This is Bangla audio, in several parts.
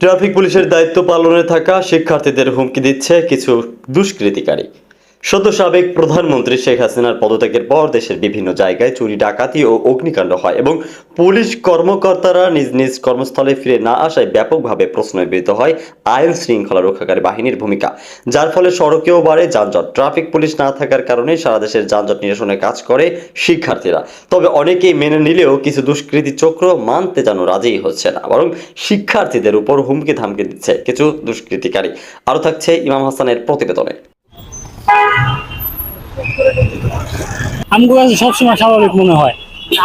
ট্রাফিক পুলিশের দায়িত্ব পালনে থাকা শিক্ষার্থীদের হুমকি দিচ্ছে কিছু দুষ্কৃতিকারী। সদ্য সাবেক প্রধানমন্ত্রী শেখ হাসিনার পদত্যাগের পর দেশের বিভিন্ন জায়গায় চুরি, ডাকাতি ও অগ্নিকাণ্ড হয় এবং পুলিশ কর্মকর্তারা নিজ নিজ কর্মস্থলে ফিরে না আসায় ব্যাপকভাবে প্রশ্নবিদ্ধ হয় আইন শৃঙ্খলা রক্ষাকারী বাহিনীর ভূমিকা। যার ফলে সড়কেও বাড়ে যানজট। ট্রাফিক পুলিশ না থাকার কারণে সারা দেশের যানজট নিরসনে কাজ করে শিক্ষার্থীরা। তবে অনেকেই মেনে নিলেও কিছু দুষ্কৃতী চক্র মানতে যেন রাজি হচ্ছে না, বরং শিক্ষার্থীদের উপর হুমকি ধামকি দিচ্ছে কিছু দুষ্কৃতিকারী। আরও থাকছে ইমাম হাসানের প্রতিবেদনে। আমগো কাছে সবসময় স্বাভাবিক মনে হয়।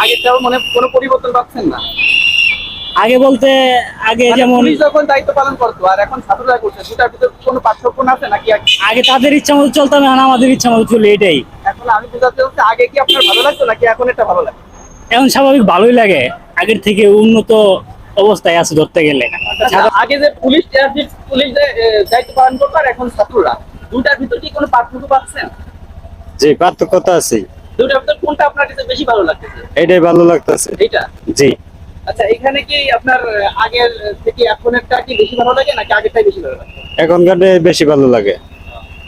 আগের তেমন মনে কোনো পরিবর্তন পাচ্ছেন না? আগে বলতে আগে মানে যেমন পুলিশ যখন দায়িত্ব পালন করতো আর এখন ছাত্ররা করছে দুটার ভিতরে কোনো পার্থক্য না আছে নাকি আগে তাদের ইচ্ছা মতো চলতাম এখন আমাদের ইচ্ছা মতো চলে এটাই। এখন আমি বোঝাতে হচ্ছে আগে কি আপনার ভালো লাগতো নাকি এখন এটা ভালো লাগে? এখন স্বাভাবিক ভালোই লাগে। আগের থেকে উন্নত অবস্থায় আছে ধরতে গেলে। আচ্ছা, আগে যে পুলিশ পুলিশ দায়িত্ব পালন করতো আর এখন ছাত্ররা দুটার ভিতর কি কোনো পার্থক্য পাচ্ছেন? জি পার্থক্য তো আছে দুটার ভিতর কোনটা আপনার কাছে বেশি ভালো লাগতেছে? এটাই ভালো লাগতেছে। এইটা? জি। আচ্ছা এখানে কি আপনার আগের থেকে এখনেরটা কি বেশি ভালো লাগে নাকি আগেরটাই বেশি ভালো লাগে? এখনকার বেশি ভালো লাগে।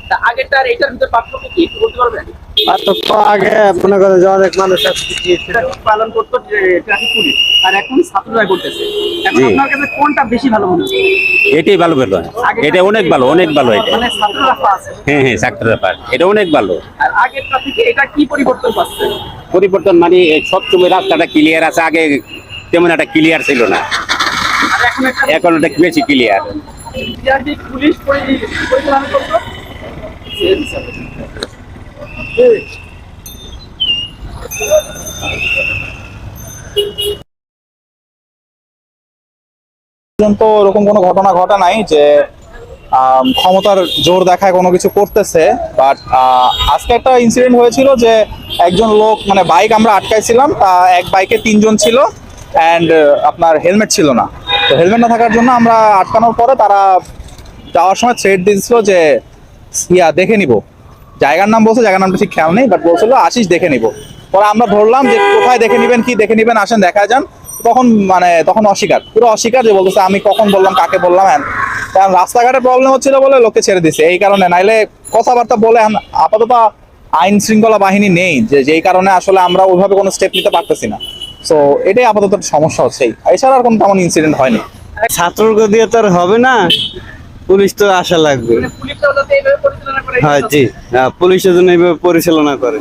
তা আগেরটা আর এটার ভিতর পার্থক্য কি একটু বলতে পারবেন? পার্থক্য আগে মনে করে যে অনেক মানুষ পালন করতো ট্রাফিক পুলিশ আর এখন ছাত্ররা করতেছে। এখন আপনার কাছে কোনটা বেশি ভালো মনে হচ্ছে এটাই ভালো ভালো। এটা অনেক ভালো অনেক ভালো এটা। মানে হ্যাঁ হ্যাঁ চাকরির ব্যাপার এটা অনেক ভালো। আর আগেরটা থেকে এটা কি পরিবর্তন পাচ্ছে পরিবর্তন মানে সবসময় রাস্তাটা ক্লিয়ার আছে আগে তেমন একটা ক্লিয়ার ছিল না। এখন এটা বেশি ক্লিয়ার পুলিশ পর্যন্ত ওরকম কোনো ঘটনা ঘটা নাই যে ক্ষমতার জোর দেখায় কোনো কিছু করতেছে বাট আজকে একটা ইনসিডেন্ট হয়েছিল যে একজন লোক মানে বাইক আমরা আটকাইছিলাম, তা এক বাইকে তিনজন ছিল অ্যান্ড আপনার হেলমেট ছিল না। তো হেলমেট না থাকার জন্য আমরা আটকানোর পরে তারা যাওয়ার সময় থ্রেড দিয়েছিল যে, ইয়া, দেখে নিব। জায়গার নাম বলছে, জায়গার নামটা ঠিক খেয়াল নেই বাট বলছিল, আশিস, দেখে নিব। পরে আমরা ধরলাম যে, কোথায় দেখে নিবেন, কি দেখে নিবেন, আসেন দেখা যান। তখন মানে তখন অস্বীকার। পুরো অস্বীকার যে বলতেছে আমি কখন বললাম কাকে বললাম হ্যাঁ। কারণ রাস্তাঘাটে প্রবলেম হচ্ছিল বলে লোকে ছেড়ে দিছে। এই কারণে নাইলে কথাবার্তা বলে আপাতত আইন শৃঙ্খলা বাহিনী নেই। যে যেই কারণে আসলে আমরা ওইভাবে কোনো স্টেপ নিতে পারতেছি না। সো এটাই আপাতত সমস্যা হচ্ছে। এছাড়া আর কোনো তেমন ইনসিডেন্ট হয়নি। ছাত্রকে দিয়ে তো আর হবে না। পুলিশ তো আসা লাগবে। মানে হ্যাঁ জি। হ্যাঁ পুলিশের জন্য এইভাবে পরিচালনা করে।